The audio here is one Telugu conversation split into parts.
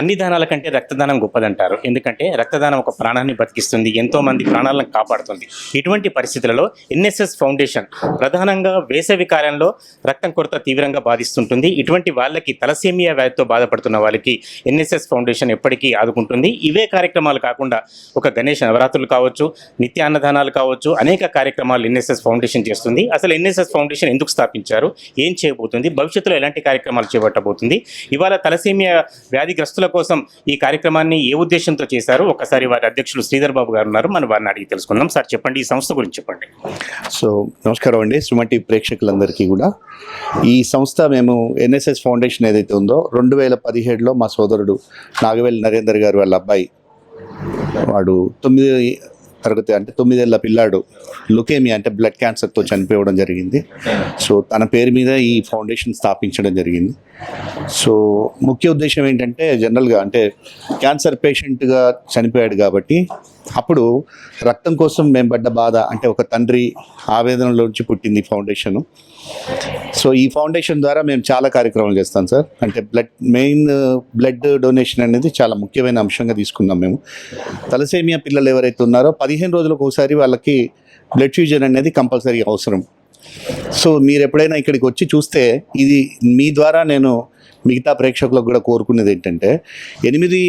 అన్ని దానాల కంటే రక్తదానం గొప్పదంటారు. ఎందుకంటే రక్తదానం ఒక ప్రాణాన్ని బతికిస్తుంది ఎంతో మంది ప్రాణాలను కాపాడుతుంది. ఇటువంటి పరిస్థితులలో ఎన్ఎస్ఎస్ ఫౌండేషన్ ప్రధానంగా వేసవి కాలంలో రక్తం కొరత తీవ్రంగా బాధిస్తుంటుంది. ఇటువంటి వాళ్ళకి తలసేమియా వ్యాధితో బాధపడుతున్న వాళ్ళకి ఎన్ఎస్ఎస్ ఫౌండేషన్ ఎప్పటికీ ఆదుకుంటుంది. ఇవే కార్యక్రమాలు కాకుండా ఒక గణేష్ నవరాత్రులు కావచ్చు నిత్య అన్నదానాలు కావచ్చు అనేక కార్యక్రమాలు ఎన్ఎస్ఎస్ ఫౌండేషన్ చేస్తుంది. అసలు ఎన్ఎస్ఎస్ ఫౌండేషన్ ఎందుకు స్థాపించారు? ఏం చేయబోతుంది? భవిష్యత్తులో ఎలాంటి కార్యక్రమాలు చేపట్టబోతుంది? ఇవాళ తలసేమియా వ్యాధిగ్రస్తులు కోసం ఈ కార్యక్రమాన్ని ఏ ఉద్దేశంతో చేశారు? ఒకసారి వారి అధ్యక్షులు శ్రీధర్ బాబు గారు ఉన్నారు. మనం వారిని అడిగి తెలుసుకుందాం. సార్ చెప్పండి. ఈ సంస్థ గురించి చెప్పండి. సో నమస్కారం అండి. సుమటి ప్రేక్షకులందరికీ కూడా. ఈ సంస్థ మేము ఎన్ఎస్ఎస్ ఫౌండేషన్ ఏదైతే ఉందో రెండు వేల పదిహేడులో మా సోదరుడు నాగవేలి నరేందర్ గారు వాళ్ళ అబ్బాయి వాడు తొమ్మిది తరగతి అంటే తొమ్మిదేళ్ళ పిల్లాడు లుకేమియా అంటే బ్లడ్ క్యాన్సర్తో చనిపోవడం జరిగింది. సో తన పేరు మీద ఈ ఫౌండేషన్ స్థాపించడం జరిగింది. సో ముఖ్య ఉద్దేశం ఏంటంటే జనరల్గా అంటే క్యాన్సర్ పేషెంట్గా చనిపోయాడు కాబట్టి అప్పుడు రక్తం కోసం మేము పడ్డ బాధ అంటే ఒక తండ్రి ఆవేదనలోంచి పుట్టింది ఫౌండేషన్. సో ఈ ఫౌండేషన్ ద్వారా మేము చాలా కార్యక్రమాలు చేస్తాం సార్. అంటే బ్లడ్ మెయిన్ బ్లడ్ డొనేషన్ అనేది చాలా ముఖ్యమైన అంశంగా తీసుకున్నాం మేము. తలసేమియా పిల్లలు ఎవరైతే ఉన్నారో పదిహేను రోజులకు ఒకసారి వాళ్ళకి బ్లడ్ ఫ్యూజన్ అనేది కంపల్సరీ అవసరం. సో మీరు ఎప్పుడైనా ఇక్కడికి వచ్చి చూస్తే ఇది మీ ద్వారా నేను మిగతా ప్రేక్షకులకు కూడా కోరుకునేది ఏంటంటే ఎనిమిది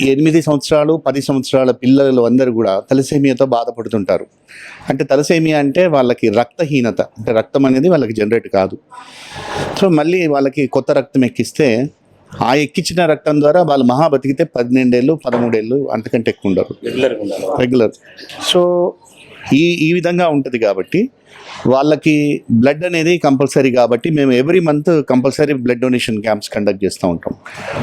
ఎనిమిది సంవత్సరాలు పది సంవత్సరాల పిల్లలు అందరూ కూడా తలసేమియాతో బాధపడుతుంటారు. అంటే తలసేమియా అంటే వాళ్ళకి రక్తహీనత. అంటే రక్తం అనేది వాళ్ళకి జనరేట్ కాదు. సో మళ్ళీ వాళ్ళకి కొత్త రక్తం ఎక్కిస్తే ఆ ఎక్కించిన రక్తం ద్వారా వాళ్ళు మహా బతికితే పన్నెండేళ్ళు పదమూడేళ్ళు అంతకంటే ఎక్కువ ఉండరు. రెగ్యులర్ సో ఈ ఈ విధంగా ఉంటుంది కాబట్టి వాళ్ళకి బ్లడ్ అనేది కంపల్సరీ కాబట్టి మేము every month compulsory blood donation camps conduct చేస్తూ ఉంటాం.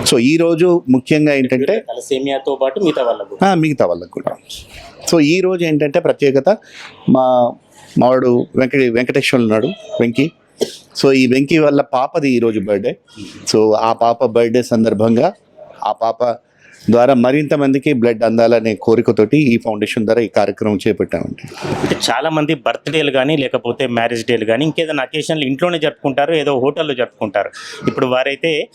సో ఈ రోజు ముఖ్యంగా ఏంటంటే తలసేమియాతో పాటు మిగతా వాళ్ళకు మిగతా వాళ్ళకి కూడా. సో ఈ రోజు ఏంటంటే ప్రత్యేకత మా మావాడు వెంకట వెంకటేశ్వరులు ఉన్నాడు వెంకీ. సో ఈ వెంకీ వాళ్ళ పాపది ఈరోజు బర్త్డే సో ఆ పాప బర్త్డే సందర్భంగా ఆ పాప ద్వారా మరింత మందికి బ్లడ్ అందాలనే కోరికతోటి ఈ ఫౌండేషన్ ద్వారా ఈ కార్యక్రమం చేపట్టామండి. అంటే చాలా మంది బర్త్డేలు కానీ లేకపోతే మ్యారేజ్ డేలు కానీ ఇంకేదైనా అకేషన్లు ఇంట్లోనే జరుపుకుంటారు ఏదో హోటల్లో జరుపుకుంటారు. ఇప్పుడు వారైతే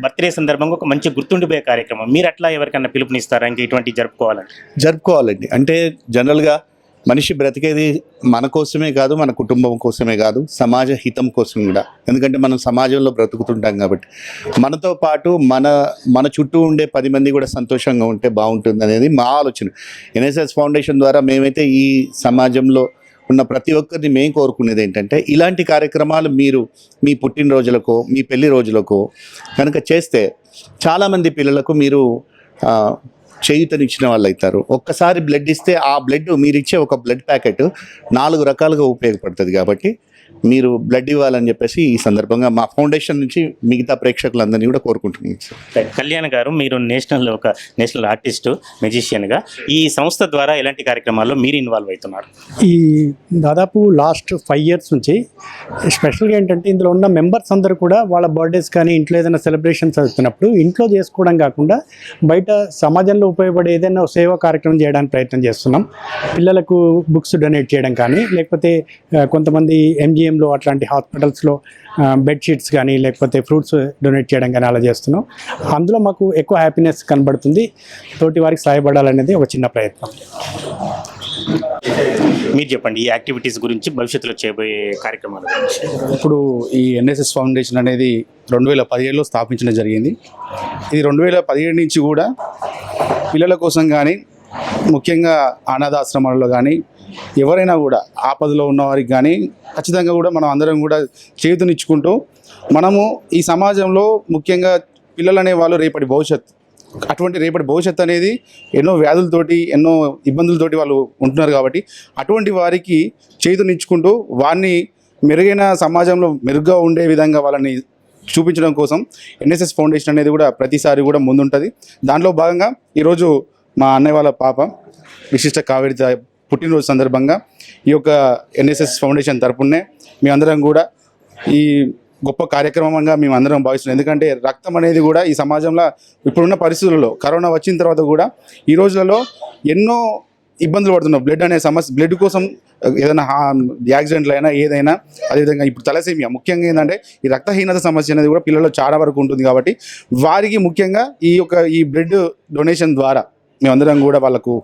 బర్త్డే సందర్భంగా ఒక మంచి గుర్తుండిపోయే కార్యక్రమం. మీరు అట్లా ఎవరికైనా పిలుపునిస్తారా? ఇంకా ఇటువంటి జరుపుకోవాలని జరుపుకోవాలండి. అంటే జనరల్గా మనిషి బ్రతికేది మన కోసమే కాదు మన కుటుంబం కోసమే కాదు సమాజ హితం కోసం కూడా. ఎందుకంటే మనం సమాజంలో బ్రతుకుతుంటాం కాబట్టి. మనతో పాటు మన మన చుట్టూ ఉండే పది మంది కూడా సంతోషంగా ఉంటే బాగుంటుంది అనేది మా ఆలోచన. ఎన్ఎస్ఎస్ ఫౌండేషన్ ద్వారా మేమైతే ఈ సమాజంలో ఉన్న ప్రతి ఒక్కరిని మేము కోరుకునేది ఏంటంటే ఇలాంటి కార్యక్రమాలు మీరు మీ పుట్టినరోజులకో మీ పెళ్ళి రోజులకో కనుక చేస్తే చాలామంది పిల్లలకు మీరు చేయుతనిచ్చిన వాళ్ళు అవుతారు ఒక్కసారి బ్లడ్ ఇస్తే ఆ బ్లడ్ మీరు ఇచ్చే ఒక బ్లడ్ ప్యాకెట్ నాలుగు రకాలుగా ఉపయోగపడుతుంది కాబట్టి మీరు బ్లడ్ ఇవ్వాలని చెప్పేసి ఈ సందర్భంగా మా ఫౌండేషన్ నుంచి మిగతా ప్రేక్షకులందరినీ కూడా కోరుకుంటున్నాం సార్. కళ్యాణ్ గారు మీరు నేషనల్ ఒక నేషనల్ ఆర్టిస్టు మెజిషియన్గా ఈ సంస్థ ద్వారా ఎలాంటి కార్యక్రమాల్లో మీరు ఇన్వాల్వ్ అవుతున్నారు? ఈ దాదాపు లాస్ట్ ఫైవ్ ఇయర్స్ నుంచి స్పెషల్గా ఏంటంటే ఇందులో ఉన్న మెంబర్స్ అందరూ కూడా వాళ్ళ బర్త్డేస్ కానీ ఇంట్లో ఏదైనా సెలబ్రేషన్స్ అవుతున్నప్పుడు ఇంట్లో చేసుకోవడం కాకుండా బయట సమాజంలో ఉపయోగపడే ఏదైనా సేవా కార్యక్రమం చేయడానికి ప్రయత్నం చేస్తున్నాం. పిల్లలకు బుక్స్ డొనేట్ చేయడం కానీ లేకపోతే కొంతమంది ఎంజిఎంలో అట్లాంటి హాస్పిటల్స్లో బెడ్షీట్స్ కానీ లేకపోతే ఫ్రూట్స్ డొనేట్ చేయడం కానీ అలా చేస్తున్నాం. అందులో మాకు ఎక్కువ హ్యాపీనెస్ కనబడుతుంది. తోటి వారికి సహాయపడాలనేది ఒక చిన్న ప్రయత్నం. మీరు చెప్పండి ఈ యాక్టివిటీస్ గురించి భవిష్యత్తులో చేయబోయే కార్యక్రమాల గురించి. ఇప్పుడు ఈ ఎన్ఎస్ఎస్ ఫౌండేషన్ అనేది రెండు వేల పదిహేడులో స్థాపించడం జరిగింది. ఇది రెండు వేల పదిహేడు నుంచి కూడా పిల్లల కోసం కానీ ముఖ్యంగా అనాథాశ్రమాలలో కానీ ఎవరైనా కూడా ఆపదలో ఉన్నవారికి కానీ ఖచ్చితంగా కూడా మనం అందరం కూడా చేతునిచ్చుకుంటూ మనము ఈ సమాజంలో ముఖ్యంగా పిల్లలు అనేవాళ్ళు రేపటి భవిష్యత్ అటువంటి రేపటి భవిష్యత్ అనేది ఎన్నో వ్యాధులతోటి ఎన్నో ఇబ్బందులతోటి వాళ్ళు ఉంటున్నారు కాబట్టి అటువంటి వారికి చేతునిచ్చుకుంటూ వారిని మెరుగైన సమాజంలో మెరుగ్గా ఉండే విధంగా వాళ్ళని చూపించడం కోసం ఎన్ఎస్ఎస్ ఫౌండేషన్ అనేది కూడా ప్రతిసారి కూడా ముందుంటుంది. దాంట్లో భాగంగా ఈరోజు మా అన్నయ్య వాళ్ళ పాప విశిష్ట కావేరి పుట్టినరోజు సందర్భంగా ఈ యొక్క ఎన్ఎస్ఎస్ ఫౌండేషన్ తరపునే మేమందరం కూడా ఈ గొప్ప కార్యక్రమంగా మేము అందరం భావిస్తున్నాం. ఎందుకంటే రక్తం అనేది కూడా ఈ సమాజంలో ఇప్పుడున్న పరిస్థితులలో కరోనా వచ్చిన తర్వాత కూడా ఈ రోజులలో ఎన్నో ఇబ్బందులు పడుతున్నాం. బ్లడ్ అనే సమస్య బ్లడ్ కోసం ఏదైనా యాక్సిడెంట్లు అయినా ఏదైనా అదేవిధంగా ఇప్పుడు తలసేమియా ముఖ్యంగా ఏంటంటే ఈ రక్తహీనత సమస్య అనేది కూడా పిల్లల్లో చాలా వరకు ఉంటుంది కాబట్టి వారికి ముఖ్యంగా ఈ యొక్క ఈ బ్లడ్ డొనేషన్ ద్వారా మేమందరం కూడా వాళ్ళకు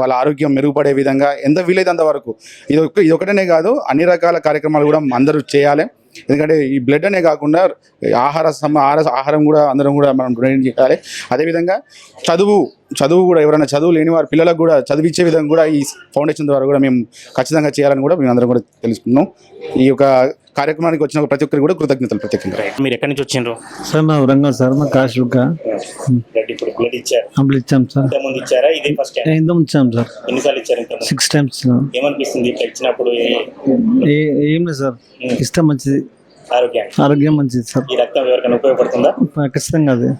వాళ్ళ ఆరోగ్యం మెరుగుపడే విధంగా ఎంత వీలైతే అంతవరకు ఇది ఒక ఇది ఒకటనే కాదు అన్ని రకాల కార్యక్రమాలు కూడా అందరూ చేయాలి. ఎందుకంటే ఈ బ్లడ్ అనే కాకుండా ఆహార సమ ఆహార ఆహారం కూడా అందరం కూడా మనం డొనేట్ చేయాలి. అదేవిధంగా చదువు చదువు కూడా ఎవరైనా చదువు లేని వారి పిల్లలకు కూడా చదివించే విధంగా కూడా ఈ ఫౌండేషన్ ద్వారా కూడా మేము ఖచ్చితంగా చేయాలని కూడా మేము అందరం కూడా తెలుసుకున్నాం. ఈ యొక్క కార్యక్రమానికి వచ్చిన ప్రతి ఒక్కరికి కూడా కృతజ్ఞతలు ప్రత్యేకంగా. మీరు ఎక్కడి నుంచి వచ్చిండ్రు? సార్ మా వరంగల్ సార్ మా కాశుగా బ్లడ్ ఇప్పుడు బ్లడ్ ఇచ్చారు. అప్పుడు ఇచ్చాం సార్. ఇంతకుముందు ఇచ్చారా? ఇది ఫస్ట్ టైం ఏందో ఇచ్చాం సార్. ఎన్నిసార్లు ఇచ్చారు ఇంతకుముందు? సిక్స్ టైమ్స్ ఏమనిపిస్తుంది ఇట్లా ఇచ్చినప్పుడు? ఏ- లేదు సార్. ఇష్టం మంచిది. ఆరోగ్యానికి. ఆరోగ్యం మంచిది సార్. ఈ రక్తం ఎవరికైనా ఉపయోగపడుతుందా? ఖచ్చితంగా అది.